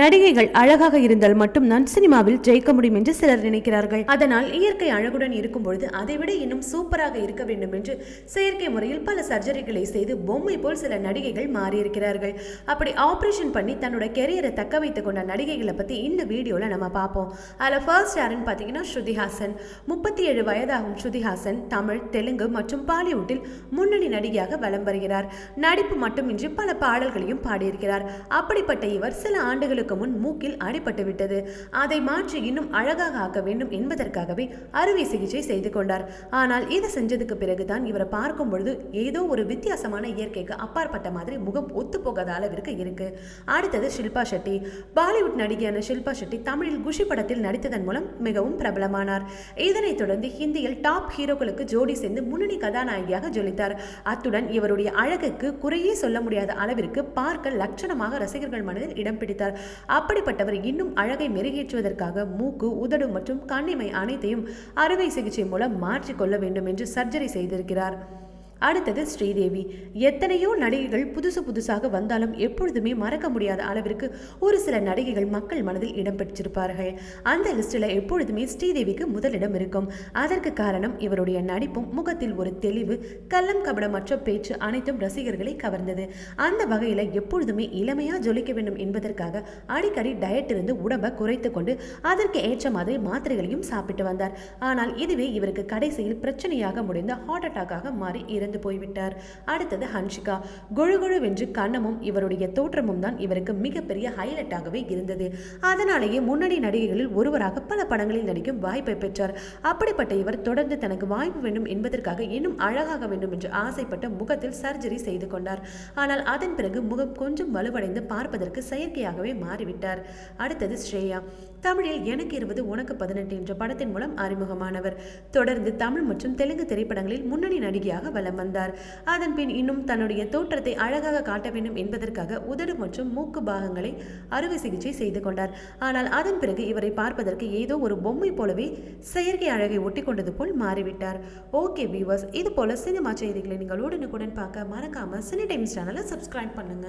நடிகைகள் அழகாக இருந்தால் மட்டும் மட்டும்தான் சினிமாவில் ஜெயிக்க முடியும் என்று சிலர் நினைக்கிறார்கள். அதனால் இயற்கை அழகுடன் இருக்கும் பொழுது அதைவிட இன்னும் சூப்பராக இருக்க வேண்டும் என்று செயற்கை முறையில் பல சர்ஜரிகளை செய்து பொம்மை போல் சில நடிகைகள் மாறியிருக்கிறார்கள். அப்படி ஆபரேஷன் பண்ணி தன்னோட கெரியரை தக்க வைத்துக் கொண்ட நடிகைகளை பத்தி இந்த வீடியோல நம்ம பார்ப்போம். அதில் ஃபர்ஸ்ட் யாருன்னு பார்த்தீங்கன்னா ஸ்ருதிஹாசன். முப்பத்தி ஏழு வயதாகும் ஸ்ருதிஹாசன் தமிழ் தெலுங்கு மற்றும் பாலிவுட்டில் முன்னணி நடிகையாக வலம் வருகிறார். நடிப்பு மட்டுமின்றி பல பாடல்களையும் பாடியிருக்கிறார். அப்படிப்பட்ட இவர் சில ஆண்டுகளுக்கு ஆண்டுகளுக்கு முன் மூக்கில் அடிபட்டுவிட்டது அதை மாற்றி இன்னும் அழகாக ஆக்க வேண்டும் என்பதற்காகவே அறுவை சிகிச்சை செய்து கொண்டார். ஆனால் இதை செஞ்சதுக்கு பிறகுதான் இவரை பார்க்கும் பொழுது ஏதோ ஒரு வித்தியாசமான இயற்கைக்கு அப்பாற்பட்ட மாதிரி முகம் ஒத்து போகாத அளவிற்கு இருக்கு. அடுத்தது ஷில்பா ஷெட்டி. பாலிவுட் நடிகையான ஷில்பா ஷெட்டி தமிழில் குஷி படத்தில் நடித்ததன் மூலம் மிகவும் பிரபலமானார். இதனைத் தொடர்ந்து ஹிந்தியில் டாப் ஹீரோக்களுக்கு ஜோடி சேர்ந்து முன்னணி கதாநாயகியாக ஜொலித்தார். அத்துடன் இவருடைய அழகுக்கு குறையே சொல்ல முடியாத அளவிற்கு பார்க்க லட்சணமாக ரசிகர்கள் மனதில் இடம் பிடித்தார். அப்படிப்பட்டவர் இன்னும் அழகை மெருகேற்றுவதற்காக மூக்கு உதடு மற்றும் கண்ணிமை அனைத்தையும் அறுவை சிகிச்சை மூலம் மாற்றிக்கொள்ள வேண்டும் என்று சர்ஜரி செய்திருக்கிறார். அடுத்தது ஸ்ரீதேவி. எத்தனையோ நடிகைகள் புதுசு புதுசாக வந்தாலும் எப்பொழுதுமே மறக்க முடியாத அளவிற்கு ஒரு சில நடிகைகள் மக்கள் மனதில் இடம் பெற்றிருப்பார்கள் அந்த லிஸ்டில் எப்பொழுதுமே ஸ்ரீதேவிக்கு முதலிடம் இருக்கும். அதற்கு காரணம் இவருடைய நடிப்பும் முகத்தில் ஒரு தெளிவு கள்ளம் கபடமற்ற பேச்சு அனைத்தும் ரசிகர்களை கவர்ந்தது. அந்த வகையில் எப்பொழுதுமே இளமையாக ஜொலிக்க வேண்டும் என்பதற்காக அடிக்கடி டயட் இருந்து உடம்பை குறைத்து கொண்டு அதற்கு ஏற்ற மாதிரி மாத்திரைகளையும் சாப்பிட்டு வந்தார். ஆனால் இதுவே இவருக்கு கடைசியில் பிரச்சனையாக முடிந்த ஹார்ட் அட்டாக்காக மாறி இறந்து போய்விட்டார். அடுத்தது ஹன்ஷிகா. குழு வென்று கண்ணமும் இவருடைய தோற்றமும் தான் இவருக்கு மிகப்பெரிய ஹைலைட்டாகவே இருந்தது. அதனாலேயே முன்னணி நடிகைகளில் ஒருவராக பல படங்களில் நடிக்கும் வாய்ப்பை பெற்றார். அப்படிப்பட்ட இவர் தொடர்ந்து தனக்கு வாய்ப்பு வேண்டும் என்பதற்காக இன்னும் அழகாக வேண்டும் என்று ஆசைப்பட்ட முகத்தில் சர்ஜரி செய்து கொண்டார். ஆனால் அதன் பிறகு முகம் கொஞ்சம் வலுவடைந்து பார்ப்பதற்கு செயற்கையாகவே மாறிவிட்டார். அடுத்தது ஸ்ரேயா. தமிழில் எனக்கு இருபது உனக்கு பதினெட்டு என்ற படத்தின் மூலம் அறிமுகமானவர். தொடர்ந்து தமிழ் மற்றும் தெலுங்கு திரைப்படங்களில் முன்னணி நடிகையாக வலம் வந்தார். அதன் பின் இன்னும் தன்னுடைய தோற்றத்தை அழகாக காட்ட வேண்டும் என்பதற்காக உதடு மற்றும் மூக்கு பாகங்களை அறுவை சிகிச்சை செய்து கொண்டார். ஆனால் அதன் பிறகு இவரை பார்ப்பதற்கு ஏதோ ஒரு பொம்மை போலவே செயற்கை அழகை ஒட்டி கொண்டது போல் மாறிவிட்டார். ஓகே வியூவர்ஸ் இது போல சினிமா செய்திகளை நீங்கள் உடனுக்குடன் பார்க்க மறக்காம சினி டைம்ஸ் சேனலை சப்ஸ்கிரைப் பண்ணுங்க.